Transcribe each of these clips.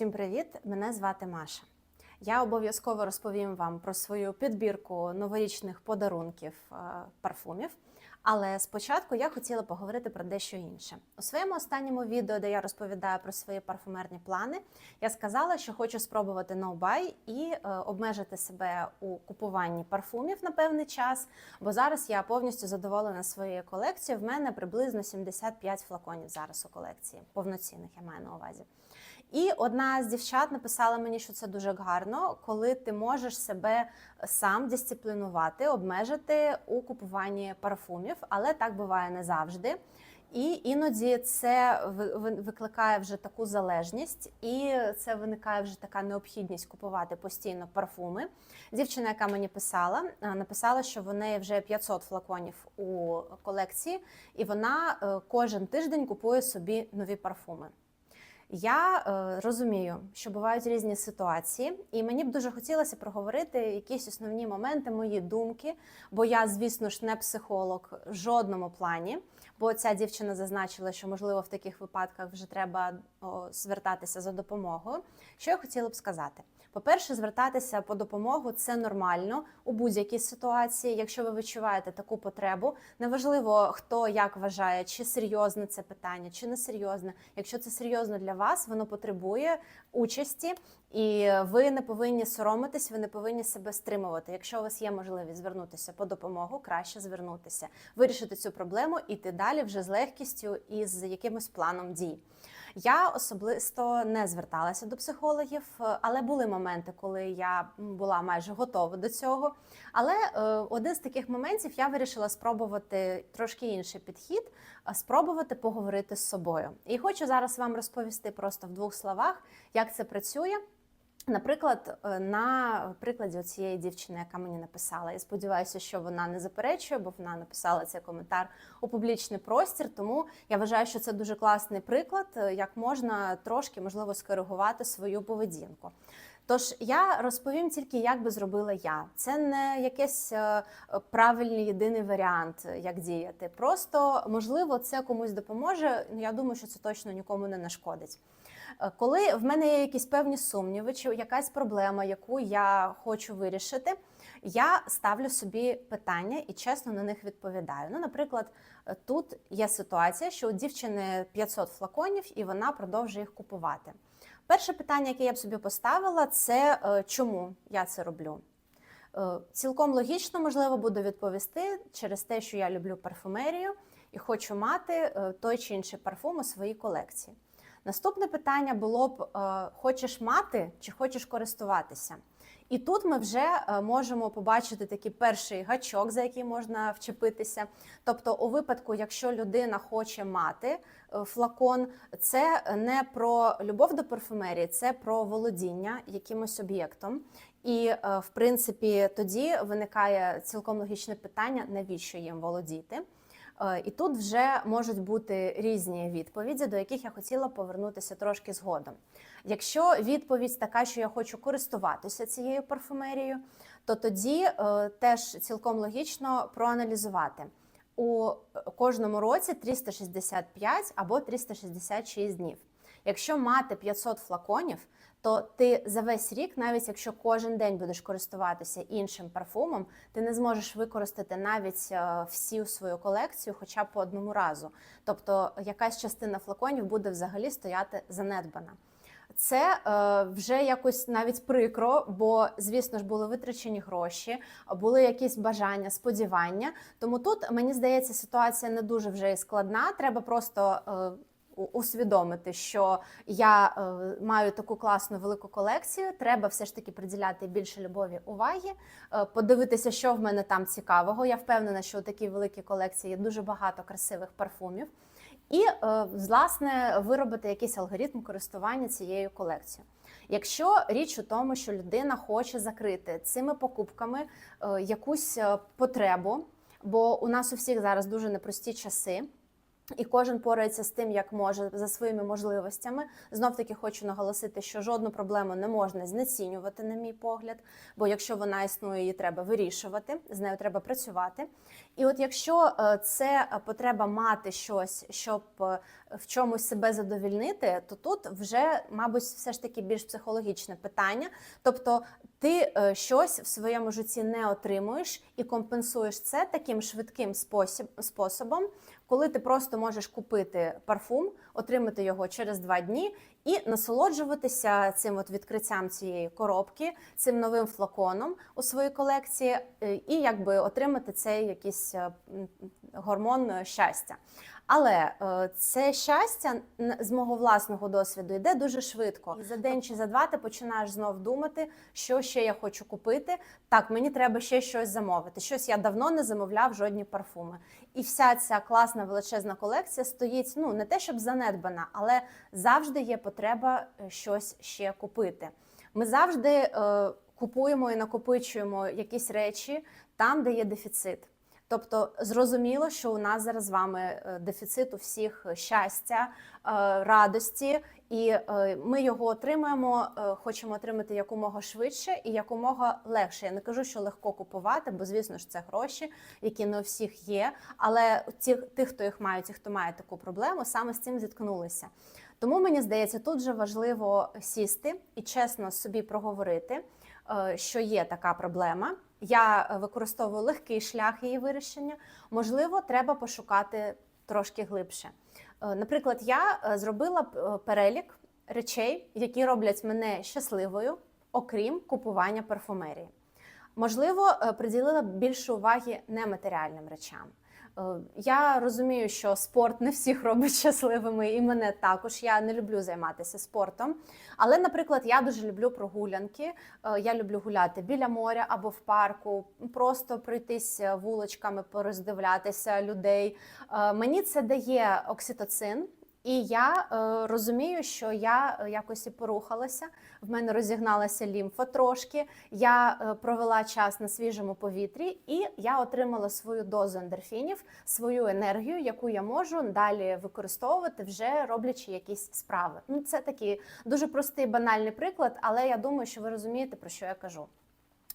Всім привіт! Мене звати Маша. Я обов'язково розповім вам про свою підбірку новорічних подарунків е, парфумів. Але спочатку я хотіла поговорити про дещо інше. У своєму останньому відео, де я розповідаю про свої парфумерні плани, я сказала, що хочу спробувати no-buy і е, обмежити себе у купуванні парфумів на певний час. Бо зараз я повністю задоволена своєю колекцією. В мене приблизно 75 флаконів зараз у колекції, повноцінних я маю на увазі. І одна з дівчат написала мені, що це дуже гарно, коли ти можеш себе сам дисциплінувати, обмежити у купуванні парфумів, але так буває не завжди. І іноді це ви- ви- викликає вже таку залежність, і це виникає вже така необхідність купувати постійно парфуми. Дівчина, яка мені писала, е, написала, що в неї вже 500 флаконів у колекції, і вона е, кожен тиждень купує собі нові парфуми. Я е, розумію, що бувають різні ситуації, і мені б дуже хотілося проговорити якісь основні моменти, мої думки. Бо я, звісно ж, не психолог в жодному плані. Бо ця дівчина зазначила, що можливо в таких випадках вже треба звертатися за допомогою. Що я хотіла б сказати? По-перше, звертатися по допомогу це нормально у будь-якій ситуації. Якщо ви відчуваєте таку потребу, неважливо хто як вважає, чи серйозне це питання, чи не серйозне. Якщо це серйозно для вас, воно потребує участі, і ви не повинні соромитись, ви не повинні себе стримувати. Якщо у вас є можливість звернутися по допомогу, краще звернутися, вирішити цю проблему, іти далі вже з легкістю і з якимось планом дій. Я особисто не зверталася до психологів, е, але були моменти, коли я була майже готова до цього. Але е, один з таких моментів я вирішила спробувати трошки інший підхід, а спробувати поговорити з собою. І хочу зараз вам розповісти просто в двох словах, як це працює. Наприклад, е, на прикладі цієї дівчини, яка мені написала, я сподіваюся, що вона не заперечує, бо вона написала цей коментар у публічний простір. Тому я вважаю, що це дуже класний приклад, е, як можна трошки можливо скоригувати свою поведінку. Тож я розповім тільки, як би зробила я. Це не якийсь е, правильний єдиний варіант, як діяти. Просто можливо, це комусь допоможе. Я думаю, що це точно нікому не нашкодить. Е, Коли в мене є якісь певні сумніви, чи якась проблема, яку я хочу вирішити, я ставлю собі питання і чесно на них відповідаю. Ну, наприклад, е, тут є ситуація, що у дівчини 500 флаконів і вона продовжує їх купувати. Перше питання, яке я б собі поставила, це е, чому я це роблю. Цілком логічно, можливо, буду відповісти через те, що я люблю парфумерію і хочу мати той чи інший парфум у своїй колекції. Наступне питання було б: е, хочеш мати чи хочеш користуватися? І тут ми вже е, можемо побачити такий перший гачок, за який можна вчепитися. Тобто, у випадку, якщо людина хоче мати е, флакон, це не про любов до парфумерії, це про володіння якимось об'єктом. І, в принципі, тоді виникає цілком логічне питання, навіщо їм володіти. Е, І тут вже можуть бути різні відповіді, до яких я хотіла повернутися трошки згодом. Якщо відповідь така, що я хочу користуватися цією парфумерією, то тоді е, теж цілком логічно проаналізувати. У кожному році 365 або 366 днів. Якщо мати 500 флаконів, то ти за весь рік, навіть якщо кожен день будеш користуватися іншим парфумом, ти не зможеш використати навіть е, всю свою колекцію, хоча б по одному разу. Тобто якась частина флаконів буде взагалі стояти занедбана. Це е, вже якось навіть прикро, бо звісно ж були витрачені гроші, були якісь бажання, сподівання. Тому тут мені здається, ситуація не дуже вже і складна. Треба просто е, усвідомити, що я е, маю таку класну велику колекцію. Треба все ж таки приділяти більше любові уваги, е, подивитися, що в мене там цікавого. Я впевнена, що у такій великій колекції є дуже багато красивих парфумів. І, е, власне, виробити якийсь алгоритм користування цією колекцією. Якщо річ у тому, що людина хоче закрити цими покупками е, якусь е, потребу, бо у нас у всіх зараз дуже непрості часи. І кожен порається з тим, як може за своїми можливостями. Знов таки хочу наголосити, що жодну проблему не можна знецінювати, на мій погляд. Бо якщо вона існує, її треба вирішувати, з нею треба працювати. І от якщо е, це потреба мати щось, щоб е, в чомусь себе задовільнити, то тут вже, мабуть, все ж таки більш психологічне питання. Тобто, ти е, щось в своєму житті не отримуєш і компенсуєш це таким швидким спосіб, способом, коли ти просто можеш купити парфум, отримати його через два дні і насолоджуватися цим от відкриттям цієї коробки, цим новим флаконом у своїй колекції, е, і якби отримати цей якийсь е, гормон е, щастя. Але е, це щастя з мого власного досвіду йде дуже швидко. І за день чи за два ти починаєш знов думати, що ще я хочу купити. Так, мені треба ще щось замовити. Щось я давно не замовляв жодні парфуми. І вся ця класна величезна колекція стоїть ну не те, щоб занедбана, але завжди є потреба е, щось ще купити. Ми завжди е, купуємо і накопичуємо якісь речі там, де є дефіцит. Тобто зрозуміло, що у нас зараз з вами е, дефіцит у всіх щастя, е, радості, і е, ми його отримаємо, хочемо отримати якомога швидше і якомога легше. Я не кажу, що легко купувати, бо звісно ж це гроші, які не у всіх є. Але ті, тих, хто їх мають, ті, хто має таку проблему, саме з цим зіткнулися. Тому мені здається, тут же важливо сісти і чесно собі проговорити, що є така проблема. Я е, використовую легкий шлях її вирішення. Можливо, треба пошукати трошки глибше. Е, Наприклад, я е, зробила перелік речей, які роблять мене щасливою, окрім купування парфумерії. Можливо, приділила більше уваги нематеріальним речам. Е, Я розумію, що спорт не всіх робить щасливими, і мене також. Я не люблю займатися спортом. Але, наприклад, я дуже люблю прогулянки. Е, Я люблю гуляти біля моря або в парку, просто пройтись вуличками, пороздивлятися людей. Е, Мені це дає окситоцин. І я е, розумію, що я е, якось і порухалася. В мене розігналася лімфа трошки. Я е, провела час на свіжому повітрі, і я отримала свою дозу ендорфінів, свою енергію, яку я можу далі використовувати, вже роблячи якісь справи. Ну, це такий дуже простий банальний приклад, але я думаю, що ви розумієте, про що я кажу.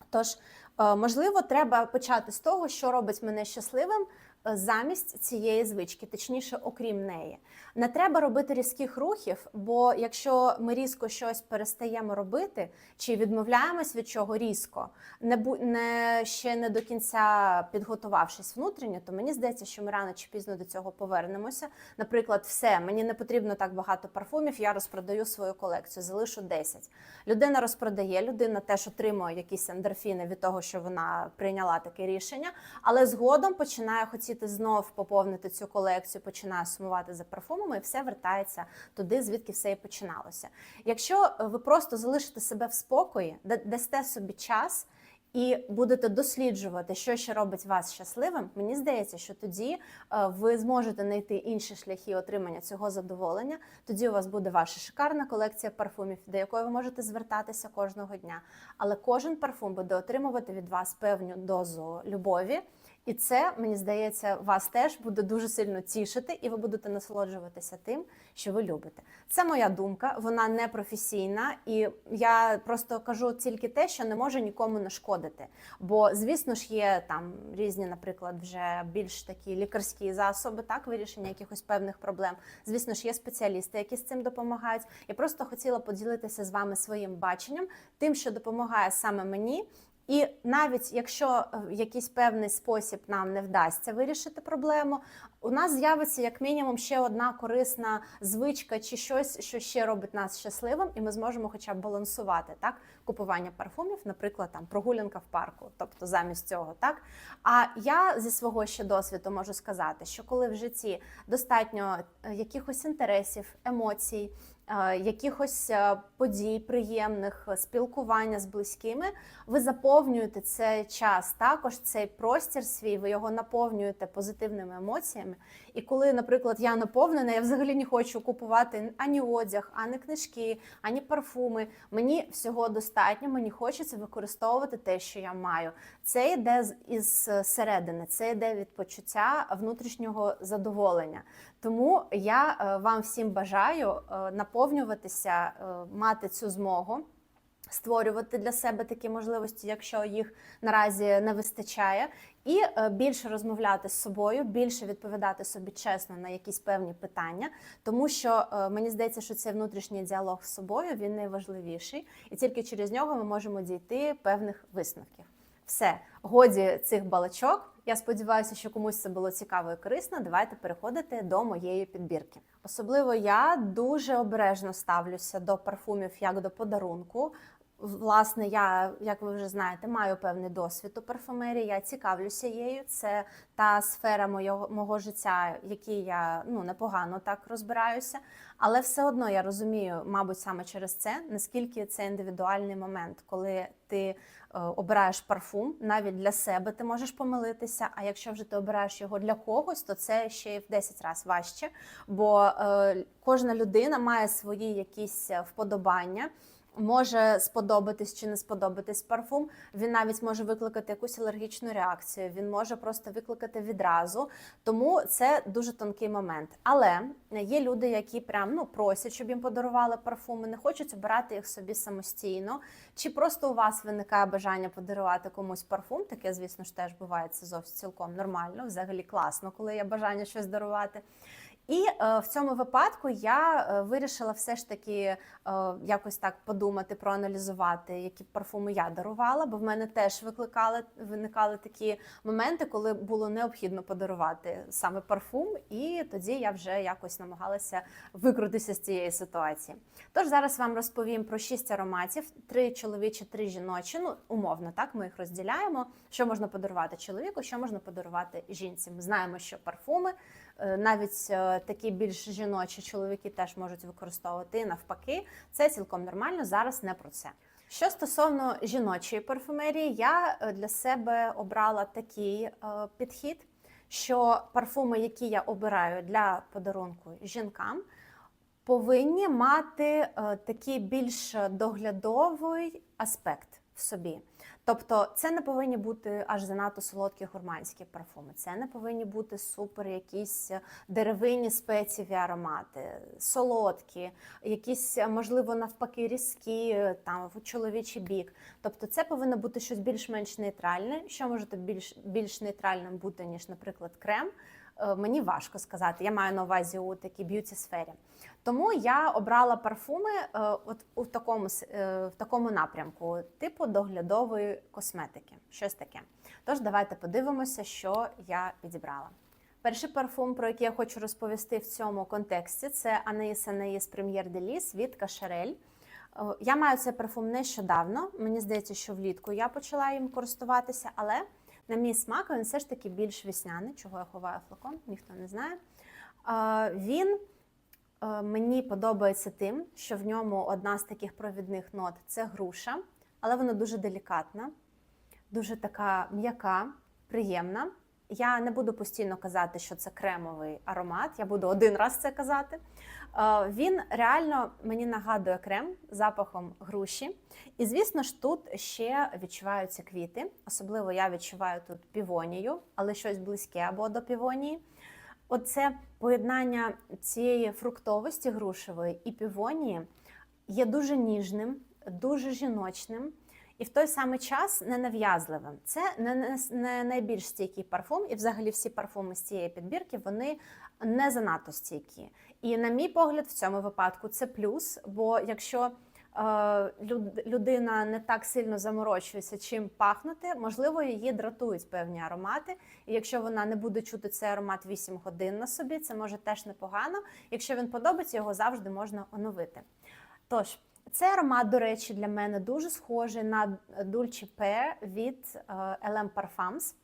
Тож, е, можливо, треба почати з того, що робить мене щасливим замість цієї звички, точніше, окрім неї. Не треба робити різких рухів, бо якщо ми різко щось перестаємо робити чи відмовляємось від чого різко, не не ще не до кінця підготувавшись внутрішньо, то мені здається, що ми рано чи пізно до цього повернемося. Наприклад, все, мені не потрібно так багато парфумів, я розпродаю свою колекцію, залишу 10. Людина розпродає, людина теж отримує якісь ендорфіни від того, що вона прийняла таке рішення, але згодом починає хотіти знов поповнити цю колекцію, починає сумувати за парфумами, і все вертається туди, звідки все і починалося. Якщо ви просто залишите себе в спокої, да- дасте собі час. І будете досліджувати, що ще робить вас щасливим. Мені здається, що тоді е, ви зможете знайти інші шляхи отримання цього задоволення. Тоді у вас буде ваша шикарна колекція парфумів, до якої ви можете звертатися кожного дня. Але кожен парфум буде отримувати від вас певну дозу любові. І це, мені здається, вас теж буде дуже сильно тішити, і ви будете насолоджуватися тим, що ви любите. Це моя думка, вона не професійна, і я просто кажу тільки те, що не може нікому нашкодити. Бо, звісно ж, є там різні, наприклад, вже більш такі лікарські засоби, так, вирішення якихось певних проблем. Звісно ж, є спеціалісти, які з цим допомагають. Я просто хотіла поділитися з вами своїм баченням, тим, що допомагає саме мені. І навіть якщо е, в якийсь певний спосіб нам не вдасться вирішити проблему, у нас з'явиться як мінімум ще одна корисна звичка чи щось, що ще робить нас щасливим, і ми зможемо хоча б балансувати так купування парфумів, наприклад, там прогулянка в парку, тобто замість цього, так. А я зі свого ще досвіду можу сказати, що коли в житті достатньо е, якихось інтересів, емоцій. Е, Якихось е, подій приємних, е, спілкування з близькими, ви заповнюєте цей час, також цей простір свій, ви його наповнюєте позитивними емоціями. І коли, наприклад, я наповнена, я взагалі не хочу купувати ані одяг, ані книжки, ані парфуми. Мені всього достатньо, мені хочеться використовувати те, що я маю. Це йде із середини, це йде від почуття внутрішнього задоволення. Тому я е, вам всім бажаю е, наповнюватися, е, мати цю змогу. Створювати для себе такі можливості, якщо їх наразі не вистачає, і більше розмовляти з собою, більше відповідати собі чесно на якісь певні питання, тому що мені здається, що цей внутрішній діалог з собою він найважливіший, і тільки через нього ми можемо дійти певних висновків. Все, годі цих балачок. Я сподіваюся, що комусь це було цікаво і корисно. Давайте переходити до моєї підбірки. Особливо я дуже обережно ставлюся до парфумів як до подарунку. Власне, я, як ви вже знаєте, маю певний досвід у парфумерії. Я цікавлюся її. Це та сфера мого, мого життя, якій я ну непогано так розбираюся. Але все одно я розумію, мабуть, саме через це, наскільки це індивідуальний момент, коли ти обираєш парфум, навіть для себе ти можеш помилитися. А якщо вже ти обираєш його для когось, то це ще й в 10 разів важче. Бо е, кожна людина має свої якісь е, вподобання. Може сподобатись чи не сподобатись парфум. Він навіть може викликати якусь алергічну реакцію. Він може просто викликати відразу. Тому це дуже тонкий момент. Але є люди, які прям ну просять, щоб їм подарували парфуми, не хочуть обирати їх собі самостійно. Чи просто у вас виникає бажання подарувати комусь парфум? Таке, звісно ж, теж буває це зовсім цілком нормально. Взагалі класно, коли є бажання щось дарувати. І е, в цьому випадку я е, вирішила все ж таки е, якось так подумати, проаналізувати, які парфуми я дарувала, бо в мене теж викликали виникали такі моменти, коли було необхідно подарувати саме парфум, і тоді я вже якось намагалася викрутитися з цієї ситуації. Тож зараз вам розповім про шість ароматів: три чоловічі, три жіночі. Ну умовно, так ми їх розділяємо. Що можна подарувати чоловіку, що можна подарувати жінці. Ми знаємо, що парфуми. Е, навіть е, такі більш жіночі чоловіки теж можуть використовувати і навпаки. Це цілком нормально. Зараз не про це. Що стосовно жіночої парфумерії, я е, для себе обрала такий підхід, що парфуми, які я обираю для подарунку жінкам, повинні мати такий більш доглядовий аспект в собі. Тобто це не повинні бути аж занадто солодкі гурманські парфуми, це не повинні бути супер якісь деревинні спецієві аромати, солодкі, якісь, можливо, навпаки, різкі, там в чоловічий бік. Тобто це повинно бути щось більш-менш нейтральне, що може більш, більш нейтральним бути, ніж, наприклад, крем. Е, мені важко сказати. Я маю на увазі у такій б'юті сфері. Тому я обрала парфуми е, от у такому е, в такому напрямку, типу доглядової косметики. Щось таке. Тож давайте подивимося, що я підібрала. Перший парфум, про який я хочу розповісти в цьому контексті, це Анаїс Анаїс Прем'єр Деліс від Кашарель. Я маю цей парфум нещодавно. Мені здається, що влітку я почала їм користуватися, але на мій смак він все ж таки більш весняний, чого я ховаю флакон, ніхто не знає. Він е, мені подобається тим, що в ньому одна з таких провідних нот це груша, але вона дуже делікатна, дуже така м'яка, приємна. Я не буду постійно казати, що це кремовий аромат, я буду один раз це казати. Е, він реально мені нагадує крем запахом груші. І, звісно ж, тут ще відчуваються квіти. Особливо я відчуваю тут півонію, але щось близьке або до півонії. Оце поєднання цієї фруктовості грушевої і півонії є дуже ніжним, дуже жіночним. І в той самий час ненав'язливим. Це не, не найбільш стійкий парфум, і взагалі всі парфуми з цієї підбірки вони не занадто стійкі. І, на мій погляд, в цьому випадку це плюс. Бо якщо е, людина не так сильно заморочується, чим пахнути, можливо, її дратують певні аромати. І якщо вона не буде чути цей аромат 8 годин на собі, це може теж непогано. Якщо він подобається, його завжди можна оновити. Тож. Цей аромат, до речі, для мене дуже схожий на Dulce Pear від е, LM Parfums.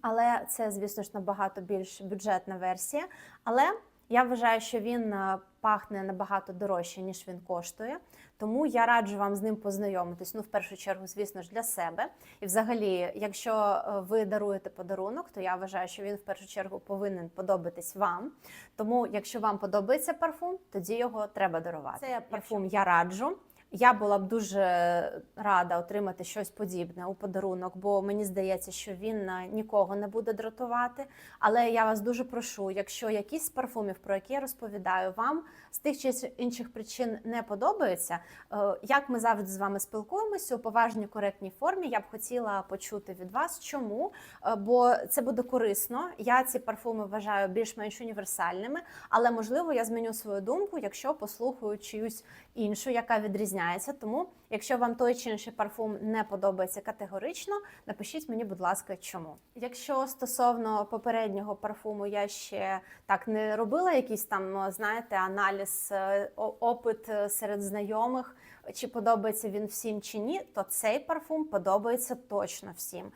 Але це, звісно ж, набагато більш бюджетна версія. Але я вважаю, що він е, пахне набагато дорожче, ніж він коштує. Тому я раджу вам з ним познайомитись. Ну, в першу чергу, звісно ж, для себе. І, взагалі, якщо е, ви даруєте подарунок, то я вважаю, що він в першу чергу повинен подобатись вам. Тому, якщо вам подобається парфум, тоді його треба дарувати. Це парфум я раджу. Я була б дуже рада отримати щось подібне у подарунок, бо мені здається, що він нікого не буде дратувати. Але я вас дуже прошу, якщо якісь парфумів, про які я розповідаю, вам з тих чи інших причин не подобаються, е, як ми завжди з вами спілкуємося у поважній коректній формі, я б хотіла почути від вас, чому Е, бо це буде корисно. Я ці парфуми вважаю більш-менш універсальними, але можливо я зміню свою думку, якщо послухаю чиюсь іншу, яка відрізняється. Тому, якщо вам той чи інший парфум не подобається категорично, напишіть мені, будь ласка, чому. Якщо стосовно попереднього парфуму я ще так не робила якийсь там, знаєте, аналіз, е, опит е, серед знайомих. Чи подобається він всім чи ні, то цей парфум подобається точно всім.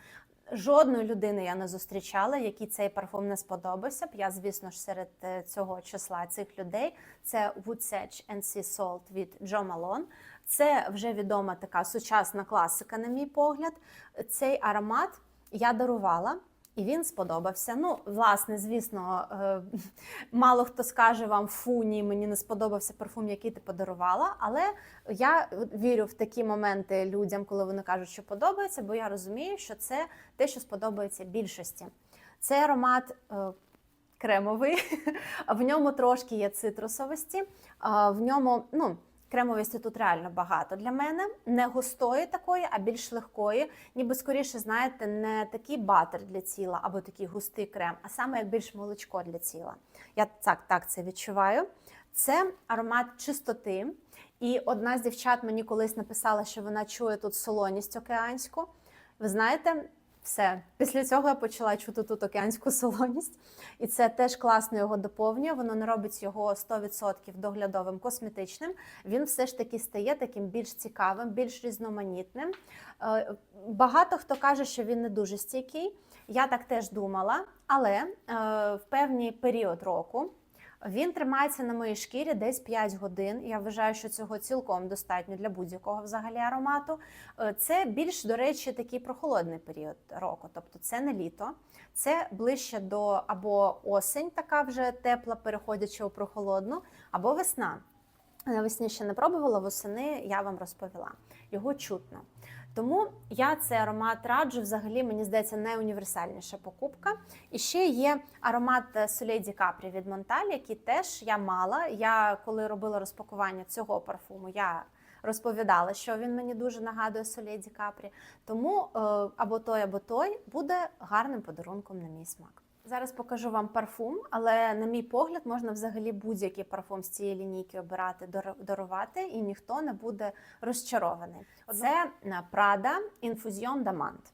Жодної людини я не зустрічала, якій цей парфум не сподобався б. Я, звісно ж, серед е, цього числа цих людей це and Sea Salt від Джо Малон. Це вже відома така сучасна класика, на мій погляд. Цей аромат я дарувала. І він сподобався. Ну, власне, звісно, е, мало хто скаже вам фу, ні, мені не сподобався парфум, який ти подарувала. Але я вірю в такі моменти людям, коли вони кажуть, що подобається, бо я розумію, що це те, що сподобається більшості. Цей аромат е, кремовий, в ньому трошки є цитрусовості, в ньому, ну. Кремовості тут реально багато для мене. Не густої такої, а більш легкої. Ніби скоріше, знаєте, не такий батер для тіла або такий густий крем, а саме як більш молочко для тіла. Я так, так це відчуваю. Це аромат чистоти. І одна з дівчат мені колись написала, що вона чує тут солоність океанську. Ви знаєте, все. Після цього я почала чути тут океанську солоність. І це теж класно його доповнює. Воно не робить його 100% доглядовим косметичним. Він все ж таки стає таким більш цікавим, більш різноманітним. Е, Багато хто каже, що він не дуже стійкий. Я так теж думала, але е, в певний період року. Він тримається на моїй шкірі десь 5 годин. Я вважаю, що цього цілком достатньо для будь-якого взагалі аромату. Е, Це більш, до речі, такий прохолодний період року, тобто це не літо, це ближче до або осень, така вже тепла, переходячи у прохолодну, або весна. Навесні ще не пробувала, восени я вам розповіла. Його чутно. Тому я цей аромат раджу. Взагалі, мені здається, найуніверсальніша покупка. І ще є аромат Солей Ді Капрі від Монталь, який теж я мала. Я коли робила розпакування цього парфуму, я розповідала, що він мені дуже нагадує Солей Ді Капрі. Тому е, або той, або той буде гарним подарунком на мій смак. Зараз покажу вам парфум, але на мій погляд можна взагалі будь-який парфум з цієї лінійки обирати, дар- дарувати, і ніхто не буде розчарований. Це Prada Infusion Damant.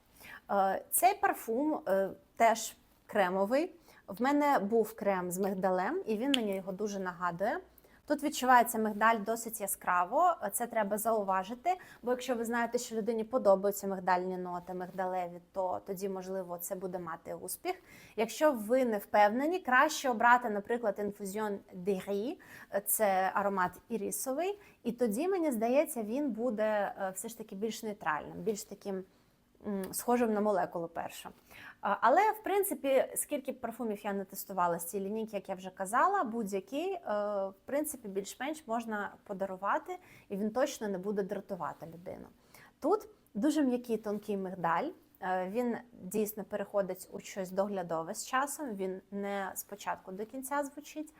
Е, Цей парфум е, теж кремовий. В мене був крем з мигдалем, і він мені його дуже нагадує. Тут відчувається мигдаль досить яскраво. Це треба зауважити. Бо якщо ви знаєте, що людині подобаються мигдальні ноти, мигдалеві, то тоді, можливо, це буде мати успіх. Якщо ви не впевнені, краще обрати, наприклад, інфузіон Дері, це аромат ірисовий, і тоді, мені здається, він буде е, все ж таки більш нейтральним, більш таким схожим на молекулу першу. Але, в принципі, скільки б парфумів я не тестувала з цієї лінійки, як я вже казала, будь-який, е, в принципі, більш-менш можна подарувати, і він точно не буде дратувати людину. Тут дуже м'який тонкий мигдаль. Е, Він дійсно переходить у щось доглядове з часом. Він не спочатку до кінця звучить.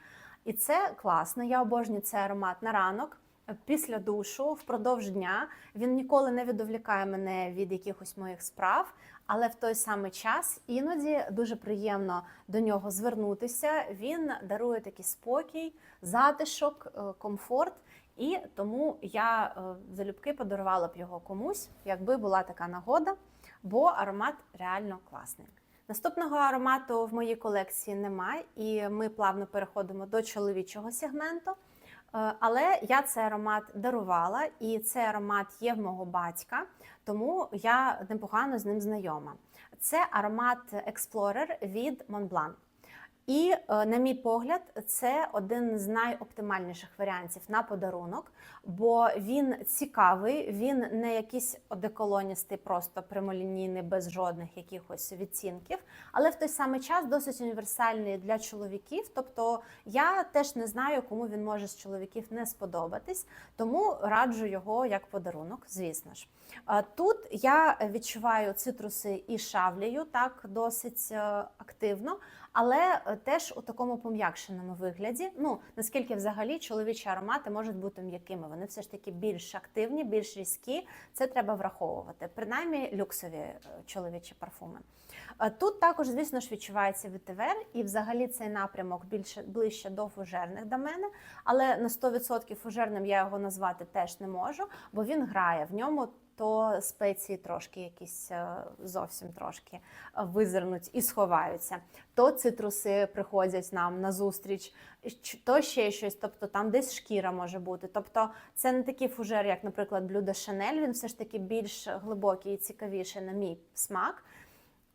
І це класно. Я обожнюю цей аромат на ранок. Після душу, впродовж дня він ніколи не відволікає мене від якихось моїх справ, але в той самий час іноді дуже приємно до нього звернутися. Він дарує такий спокій, затишок, е, комфорт. І тому я е, залюбки подарувала б його комусь, якби була така нагода, бо аромат реально класний. Наступного аромату в моїй колекції немає, і ми плавно переходимо до чоловічого сегменту. Е, Але я цей аромат дарувала, і цей аромат є в мого батька, тому я непогано з ним знайома. Це аромат Explorer від Montblanc. І, е, на мій погляд, це один з найоптимальніших варіантів на подарунок, бо він цікавий, він не якийсь одеколоністий, просто прямолінійний, без жодних якихось відцінків, але в той самий час досить універсальний для чоловіків. Тобто я теж не знаю, кому він може з чоловіків не сподобатись, тому раджу його як подарунок, звісно ж. Тут я відчуваю цитруси і шавлію так досить е, активно, але е, теж у такому пом'якшеному вигляді. Ну наскільки взагалі чоловічі аромати можуть бути м'якими, вони все ж таки більш активні, більш різкі. Це треба враховувати. Принаймні люксові е, чоловічі парфуми. Е, Тут також, звісно ж, відчувається ветивер, і взагалі цей напрямок більше ближче до фужерних до мене. Але на 100% фужерним я його назвати теж не можу, бо він грає в ньому. То спеції трошки якісь е, зовсім трошки е, визирнуть і сховаються. То цитруси приходять нам на зустріч, то ще щось, тобто там десь шкіра може бути. Тобто це не такий фужер, як, наприклад, блюдо Шанель. Він все ж таки більш глибокий і цікавіший на мій смак.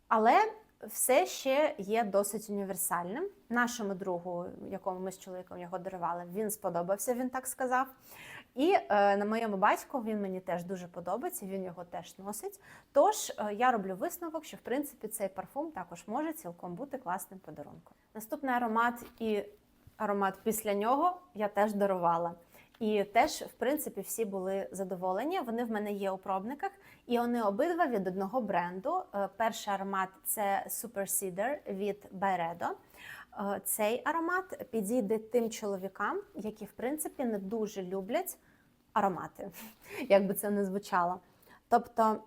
Але все ще є досить універсальним. Нашому другу, якому ми з чоловіком його дарували, він сподобався, він так сказав. І е, на моєму батьку він мені теж дуже подобається, він його теж носить. Тож е, я роблю висновок, що в принципі цей парфум також може цілком бути класним подарунком. Наступний аромат і аромат після нього я теж дарувала. І теж, в принципі, всі були задоволені. Вони в мене є у пробниках, і вони обидва від одного бренду. Е, Перший аромат це Super Cedar від Byredo. Е, Цей аромат підійде тим чоловікам, які в принципі не дуже люблять аромати, як би це не звучало. Тобто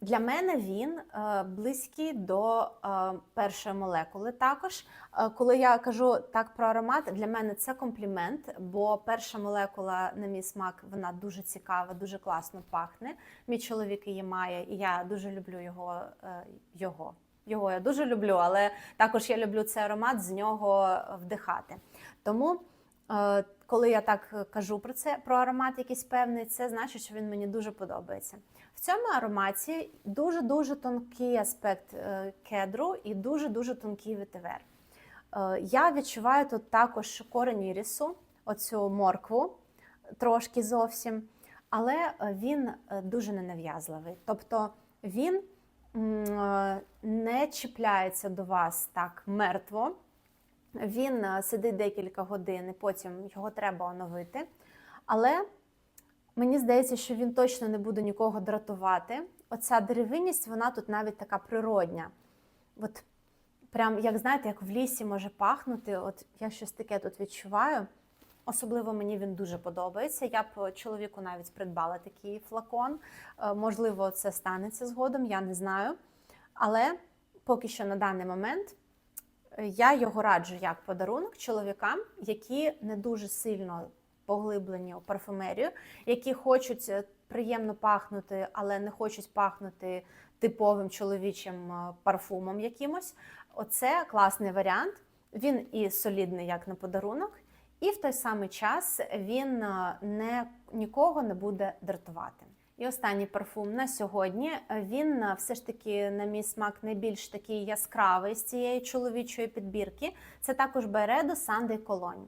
для мене він е, близький до е, першої молекули. Також, Е, коли я кажу так про аромат, для мене це комплімент, бо перша молекула, на мій смак, вона дуже цікава, дуже класно пахне. Мій чоловік її має, і я дуже люблю його. його. Його я дуже люблю, але також я люблю цей аромат з нього вдихати. Тому, коли я так кажу про це, про аромат якийсь певний, це значить, що він мені дуже подобається. В цьому ароматі дуже-дуже тонкий аспект е, кедру і дуже-дуже тонкий ветивер. Е, Я відчуваю тут також корень ірісу, оцю моркву, трошки зовсім, але е, він дуже ненав'язливий. Тобто він не чіпляється до вас так мертво. Він сидить декілька годин, і потім його треба оновити. Але мені здається, що він точно не буде нікого дратувати. Оця деревинність, вона тут навіть така природня. От прям, як знаєте, як в лісі може пахнути. От я щось таке тут відчуваю. Особливо мені він дуже подобається. Я б чоловіку навіть придбала такий флакон. Е, Можливо, це станеться згодом, я не знаю. Але поки що на даний момент е, я його раджу як подарунок чоловікам, які не дуже сильно поглиблені у парфумерію, які хочуть е, приємно пахнути, але не хочуть пахнути типовим чоловічим е, парфумом якимось. Оце класний варіант. Він і солідний як на подарунок, і в той самий час він е, не, нікого не буде дратувати. І останній парфум на сьогодні. Він все ж таки, на мій смак, найбільш такий яскравий з цієї чоловічої підбірки. Це також Byredo Sunday Cologne.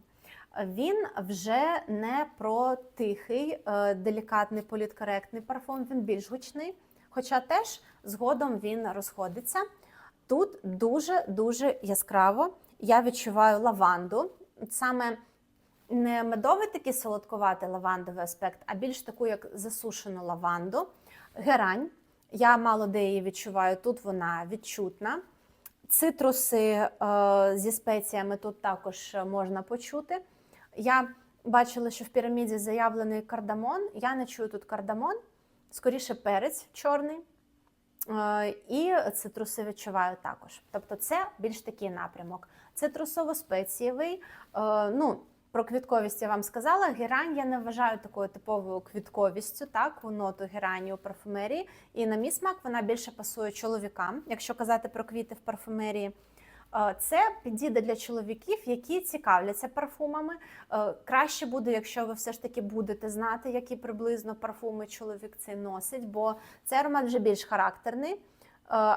Він вже не про тихий, е, делікатний, політкоректний парфум, він більш гучний. Хоча теж згодом він розходиться. Тут дуже-дуже яскраво я відчуваю лаванду. Саме не медовий такий солодкуватий лавандовий аспект, а більш таку, як засушену лаванду. Герань. Я мало де її відчуваю, тут вона відчутна. Цитруси е, зі спеціями тут також можна почути. Я бачила, що в піраміді заявлений кардамон. Я не чую тут кардамон, скоріше перець чорний. Е, І цитруси відчуваю також. Тобто це більш такий напрямок. Цитрусово-спецієвий. Е, Ну, про квітковість я вам сказала. Герань я не вважаю такою типовою квітковістю, так, у ноту герані у парфумерії. І на мій смак вона більше пасує чоловікам, якщо казати про квіти в парфумерії. Е, Це підійде для чоловіків, які цікавляться парфумами. Е, Краще буде, якщо ви все ж таки будете знати, які приблизно парфуми чоловік цей носить, бо цей аромат вже більш характерний.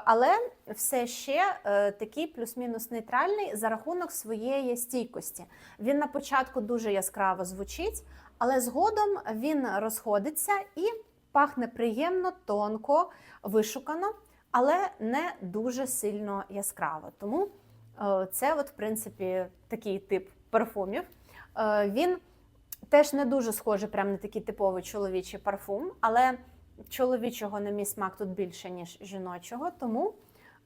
але все ще е, такий плюс-мінус нейтральний за рахунок своєї стійкості. Він на початку дуже яскраво звучить, але згодом він розходиться і пахне приємно, тонко, вишукано, але не дуже сильно яскраво. Тому е, це, от, в принципі, такий тип парфумів. Е, Він теж не дуже схожий прямо на такий типовий чоловічий парфум, але чоловічого, на мій смак, тут більше, ніж жіночого. Тому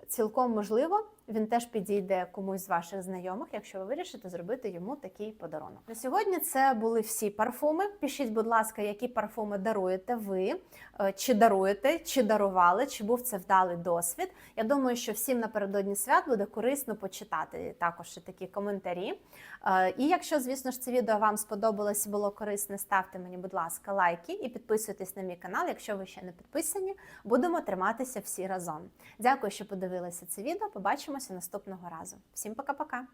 цілком можливо, він теж підійде комусь з ваших знайомих, якщо ви вирішите зробити йому такий подарунок. На сьогодні це були всі парфуми. Пишіть, будь ласка, які парфуми даруєте ви, е, чи даруєте, чи дарували, чи був це вдалий досвід. Я думаю, що всім напередодні свят буде корисно почитати також такі коментарі. Е, І якщо, звісно ж, це відео вам сподобалось було корисне, ставте мені, будь ласка, лайки і підписуйтесь на мій канал, якщо ви ще не підписані. Будемо триматися всі разом. Дякую, що подивилися це відео. Побачимося наступного разу. Всім пока-пока!